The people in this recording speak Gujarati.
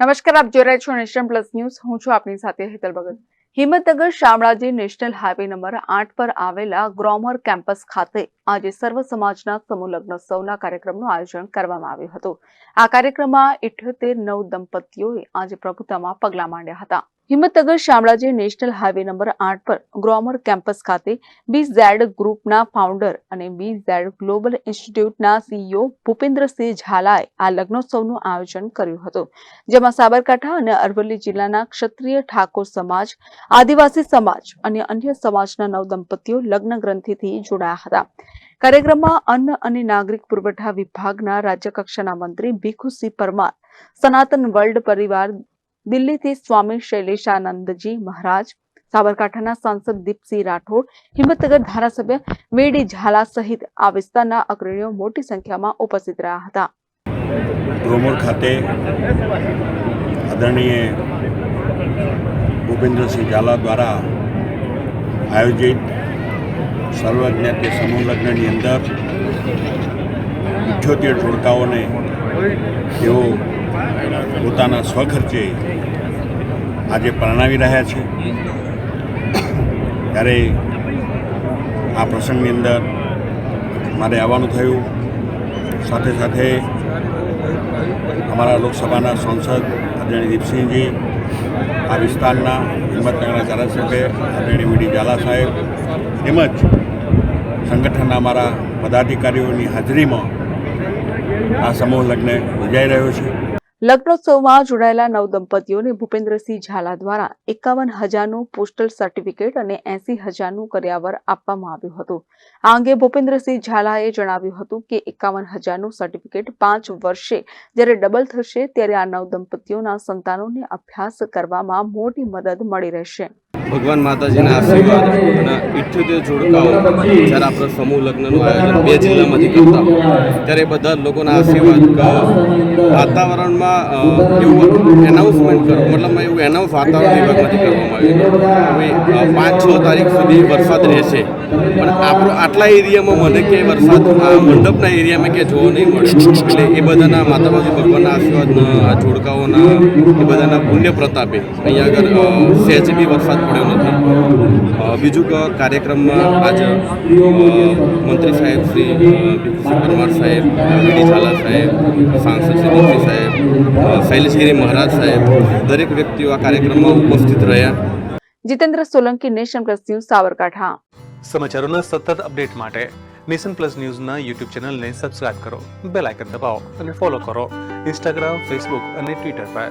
નમસ્કાર, આપ જોઈ રહ્યા છો નેશન પ્લસ ન્યૂઝ. હું છું આપની સાથે Hetal Bhagat. Himmatnagar Shamlaji national highway number આઠ પર આવેલા ગ્રોમર કેમ્પસ ખાતે આજે સર્વ સમાજના સમૂહ લગ્નોત્સવના કાર્યક્રમનું આયોજન કરવામાં આવ્યું હતું. આ કાર્યક્રમમાં ઇઠ્યોતેર નવ દંપતીઓએ આજે પ્રભુતામાં પગલાં માંડ્યા હતા. Himmatnagar Shamlaji national highway number આઠ પર ગ્રોમર કેમ્પસ ખાતે બી ઝેડ ગ્રુપના ફાઉન્ડર અને બી ઝેડ ગ્લોબલ ઇન્સ્ટિટ્યૂટના સીઈઓ ભૂપેન્દ્રસિંહ ઝાલાએ આ લગ્નોત્સવનું આયોજન કર્યું હતું, જેમાં સાબરકાંઠા અને અરવલ્લી જિલ્લાના ક્ષત્રિય ઠાકોર સમાજ, આદિવાસી સમાજ અને અન્ય સમાજના નવ દંપતીઓ લગ્ન ગ્રંથિથી જોડાયા હતા. કાર્યક્રમમાં અન્ન અને નાગરિક પુરવઠા વિભાગના રાજ્યકક્ષાના મંત્રી ભીખુસિંહ પરમાર, સનાતન વર્લ્ડ પરિવાર દિલ્હીથી સ્વામી શૈલેષાનંદજી મહારાજ, સાબરકાંઠાના સાંસદ દીપસિંહ રાઠોડ, હિંમતનગર ધારાસભ્ય મેડી ઝાલા સહિત આ વિસ્તારના અગ્રણીઓ મોટી સંખ્યામાં ઉપસ્થિત રહ્યા હતા. ગ્રોમોર ખાતે આદરણીય ભૂપેન્દ્રસિંહ ઝાલા દ્વારા આયોજિત સર્વજ્ઞાતિ સમૂહ લગ્નની અંદર ઇઠ્યોતેર જોડકાઓને તેઓ પોતાના સ્વખર્ચે આજે પરણાવી રહ્યા છે. ત્યારે આ પ્રસંગની અંદર મારે આવવાનું થયું. સાથે સાથે અમારા લોકસભાના સાંસદ આદરણીય દીપસિંહજી, આ વિસ્તારના હિંમતનગરના ધારાસભ્ય આદરણીય વીડી ઝાલા સાહેબ, તેમજ સંગઠનના અમારા પદાધિકારીઓની હાજરીમાં આ સમૂહ લગ્ન યોજાઈ રહ્યો છે. લગ્નોત્સવમાં જોડાયેલા નવ દંપતીઓને ભૂપેન્દ્રસિંહ ઝાલા દ્વારા એકાવન હજારનું પોસ્ટલ સર્ટિફિકેટ અને એસી હજારનું કર્યાવર આપવામાં આવ્યું હતું. આ અંગે ભૂપેન્દ્રસિંહ ઝાલાએ જણાવ્યું હતું કે એકાવન હજારનું સર્ટિફિકેટ પાંચ વર્ષે જ્યારે ડબલ થશે ત્યારે આ નવ દંપતીઓના સંતાનોને અભ્યાસ કરવામાં મોટી મદદ મળી રહેશે. ભગવાન માતાજીના આશીર્વાદ અને ઇઠ્યોતેર જોડકાઓ જ્યારે આપણે સમૂહ લગ્નનું આયોજન બે જિલ્લામાંથી કરતા ત્યારે બધા લોકોના આશીર્વાદ વાતાવરણમાં એવું એનાઉન્સમેન્ટ કરો મતલબ એવું એનાઉન્સ વાતાવરણ વિભાગમાંથી કરવામાં આવ્યું હવે પાંચ છ તારીખ સુધી વરસાદ રહેશે. પણ આપણો આટલા એરિયામાં મને કે વરસાદ મંડપના એરિયામાં કે જોવા નહીં મળે. એટલે એ બધાના માતાજી ભગવાનના આશીર્વાદના, આ જોડકાઓના, એ બધાના પુણ્ય પ્રતાપે અહીંયા આગળ સહેજ બી વરસાદ પડ્યો નથી. બીજું કે કાર્યક્રમમાં આજ મંત્રી સાહેબ શ્રી પરમાર સાહેબ વીડી ઝાલા સાહેબ સાંસદ શ્રી મોદી સાહેબ શૈલેષગીરી મહારાજ સાહેબ દરેક વ્યક્તિઓ આ કાર્યક્રમમાં ઉપસ્થિત રહ્યા. Jitendra Solanki nation plus news Sabarkantha. સમાચારોના સતત અપડેટ માટે નેશન પ્લસ ન્યૂઝના યુટ્યુબ ચેનલને સબસ્ક્રાઇબ કરો બેલ આઇકન દબાવો અને ફોલો કરો ઇન્સ્ટાગ્રામ ફેસબુક અને ટ્વિટર પર.